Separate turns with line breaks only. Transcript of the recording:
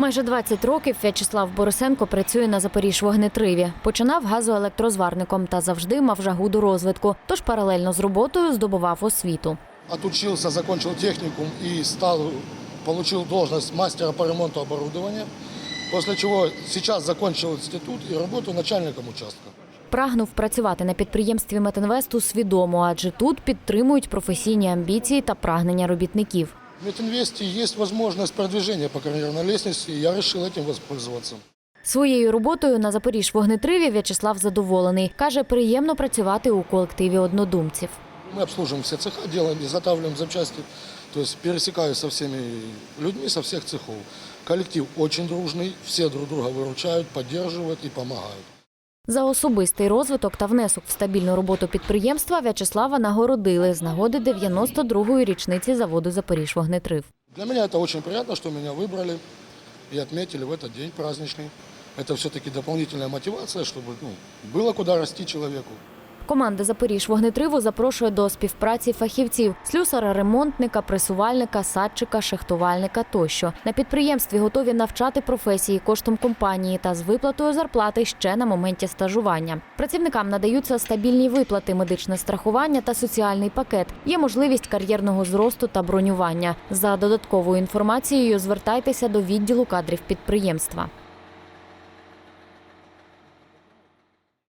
Майже 20 років В'ячеслав Борисенко працює на Запоріжжвогнетриві. Починав газоелектрозварником та завжди мав жагу до розвитку. Тож паралельно з роботою здобував освіту.
Отучился, закончил техникум и стал, получил должность мастера по ремонту оборудования. После чего сейчас закончил институт и работаю начальником участка.
Прагнув працювати на підприємстві Метинвесту свідомо, адже тут підтримують професійні амбіції та прагнення робітників.
В Метинвесте есть возможность продвижения по карьерной лестнице, и я решил этим воспользоваться.
Своєю роботою на Запоріжжвогнетриві В'ячеслав задоволений. Каже, приємно працювати у колективі однодумців.
Мы обслуживаем все цеха, делаем, изготавливаем запчасти. То есть пересекаюсь со всеми людьми со всех цехов. Коллектив очень дружный, все друг друга выручают, поддерживают и помогают.
За особистий розвиток та внесок в стабільну роботу підприємства В'ячеслава нагородили з нагоди 92-ї річниці заводу Запоріжжвогнетрив.
Для меня это очень приятно, что меня выбрали и отметили в этот день праздничный. Это все-таки дополнительная мотивация, чтобы ну, было куда расти человеку.
Команда Запоріжжвогнетриву запрошує до співпраці фахівців слюсара, ремонтника, пресувальника, садчика, шахтувальника тощо. На підприємстві готові навчати професії коштом компанії та з виплатою зарплати ще на моменті стажування. Працівникам надаються стабільні виплати, медичне страхування та соціальний пакет. Є можливість кар'єрного зросту та бронювання. За додатковою інформацією звертайтеся до відділу кадрів підприємства.